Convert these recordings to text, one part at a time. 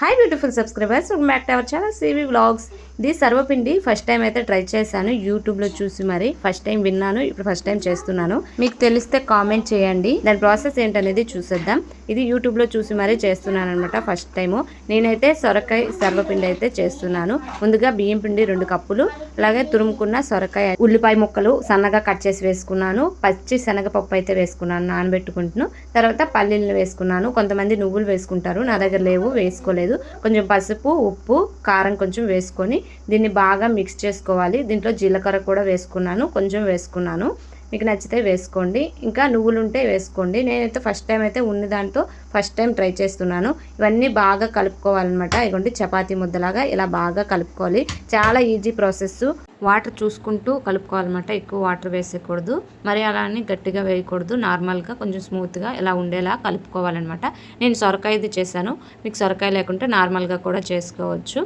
Hi beautiful subscribers back to our channel CV vlogs ఇది సర్వపిండి. First time అయితే try చేశాను. యూట్యూబ్లో చూసి మరి ఫస్ట్ టైం విన్నాను. ఇప్పుడు ఫస్ట్ టైం చేస్తున్నాను. మీకు తెలిస్తే కామెంట్ చేయండి. దాని ప్రాసెస్ ఏంటనేది చూసేద్దాం. ఇది యూట్యూబ్లో చూసి మరీ చేస్తున్నాను అనమాట ఫస్ట్ టైము. నేనైతే సొరకాయ సర్వపిండి అయితే చేస్తున్నాను. ముందుగా బియ్యం పిండి రెండు కప్పులు అలాగే తురుముకున్న సొరకాయ ఉల్లిపాయ ముక్కలు సన్నగా కట్ చేసి వేసుకున్నాను. పచ్చి శనగపప్పు అయితే వేసుకున్నాను నానబెట్టుకుంటున్నాను. తర్వాత పల్లీలు వేసుకున్నాను. కొంతమంది నువ్వులు వేసుకుంటారు నా దగ్గర లేవు వేసుకోలేదు. కొంచెం పసుపు ఉప్పు కారం కొంచెం వేసుకొని దీన్ని బాగా మిక్స్ చేసుకోవాలి. దీంట్లో జీలకర్ర కూడా వేసుకున్నాను కొంచెం వేసుకున్నాను. మీకు నచ్చితే వేసుకోండి. ఇంకా నువ్వులు ఉంటే వేసుకోండి. నేనైతే ఫస్ట్ టైం అయితే ఉన్న దాంతో ఫస్ట్ టైం ట్రై చేస్తున్నాను. ఇవన్నీ బాగా కలుపుకోవాలన్నమాట. ఇదిగోండి చపాతీ ముద్దలాగా ఇలా బాగా కలుపుకోవాలి. చాలా ఈజీ ప్రాసెస్ వాటర్ చూసుకుంటూ కలుపుకోవాలన్నమాట. ఎక్కువ వాటర్ వేసేయకూడదు. మరి అలా గట్టిగా వేయకూడదు. నార్మల్గా కొంచెం స్మూత్గా ఇలా ఉండేలా కలుపుకోవాలన్నమాట. నేను సొరకాయది చేశాను. మీకు సొరకాయ లేకుంటే నార్మల్గా కూడా చేసుకోవచ్చు.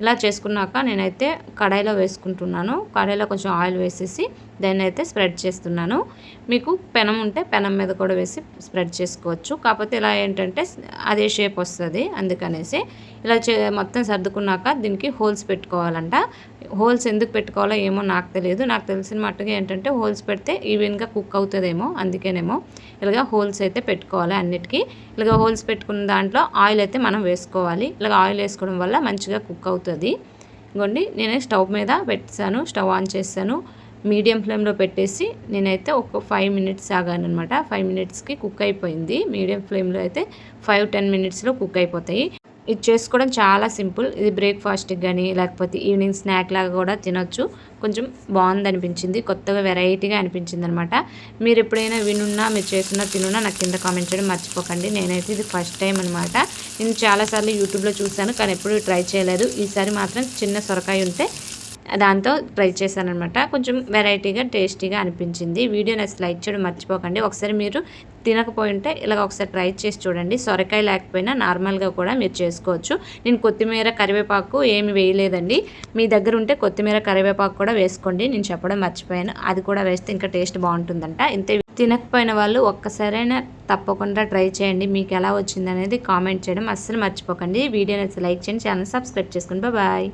ఇలా చేసుకున్నాక నేనైతే కడాయిలో వేసుకుంటున్నాను. కడాయిలో కొంచెం ఆయిల్ వేసేసి దాన్ని అయితే స్ప్రెడ్ చేస్తున్నాను. మీకు పెనం ఉంటే పెనం మీద కూడా వేసి స్ప్రెడ్ చేసుకోవచ్చు. కాకపోతే ఇలా ఏంటంటే అదే షేప్ వస్తుంది అందుకనేసి. ఇలా చే మొత్తం సర్దుకున్నాక దీనికి హోల్స్ పెట్టుకోవాలంట. హోల్స్ ఎందుకు పెట్టుకోవాలో ఏమో నాకు తెలియదు. నాకు తెలిసిన మట్టుగా ఏంటంటే హోల్స్ పెడితే ఈవెన్గా కుక్ అవుతుందేమో అందుకేనేమో ఇలాగ హోల్స్ అయితే పెట్టుకోవాలి అన్నిటికీ. ఇలాగ హోల్స్ పెట్టుకున్న దాంట్లో ఆయిల్ అయితే మనం వేసుకోవాలి. ఇలాగ ఆయిల్ వేసుకోవడం వల్ల మంచిగా కుక్ అవుతుంది. ఇంకోండి నేను స్టవ్ మీద పెట్టాను స్టవ్ ఆన్ చేశాను. మీడియం ఫ్లేమ్లో పెట్టేసి నేనైతే ఒక ఫైవ్ మినిట్స్ ఆగాను అనమాట ఫైవ్ మినిట్స్కి కుక్ అయిపోయింది. మీడియం ఫ్లేమ్లో అయితే ఫైవ్ టెన్ మినిట్స్లో కుక్ అయిపోతాయి. ఇది చేసుకోవడం చాలా సింపుల్. ఇది బ్రేక్ఫాస్ట్కి కానీ లేకపోతే ఈవినింగ్ స్నాక్ లాగా కూడా తినొచ్చు. కొంచెం బాగుంది అనిపించింది. కొత్తగా వెరైటీగా అనిపించింది అనమాట మీరు ఎప్పుడైనా వినున్నా మీరు చేస్తున్నా తినున్నా నాకు కింద కామెంట్ చేయడం మర్చిపోకండి. నేనైతే ఇది ఫస్ట్ టైం అనమాట నేను చాలాసార్లు యూట్యూబ్లో చూశాను కానీ ఎప్పుడు ట్రై చేయలేదు. ఈసారి మాత్రం చిన్న సొరకాయ ఉంటే దాంతో ట్రై చేశాను అనమాట కొంచెం వెరైటీగా టేస్టీగా అనిపించింది. వీడియో నచ్చి లైక్ చేయడం మర్చిపోకండి. ఒకసారి మీరు తినకపోయి ఉంటే ఇలాగ ఒకసారి ట్రై చేసి చూడండి. సొరకాయ లేకపోయినా నార్మల్గా కూడా మీరు చేసుకోవచ్చు. నేను కొత్తిమీర కరివేపాకు ఏమి వేయలేదండి. మీ దగ్గర ఉంటే కొత్తిమీర కరివేపాకు కూడా వేసుకోండి. నేను చెప్పడం మర్చిపోయాను. అది కూడా వేస్తే ఇంకా టేస్ట్ బాగుంటుందంట. ఇంతే తినకపోయిన వాళ్ళు ఒక్కసారైనా తప్పకుండా ట్రై చేయండి. మీకు ఎలా వచ్చింది అనేది కామెంట్ చేయడం అస్సలు మర్చిపోకండి. వీడియో నచ్చి లైక్ చేయండి. ఛానల్ సబ్స్క్రైబ్ చేసుకోండి బాయ్.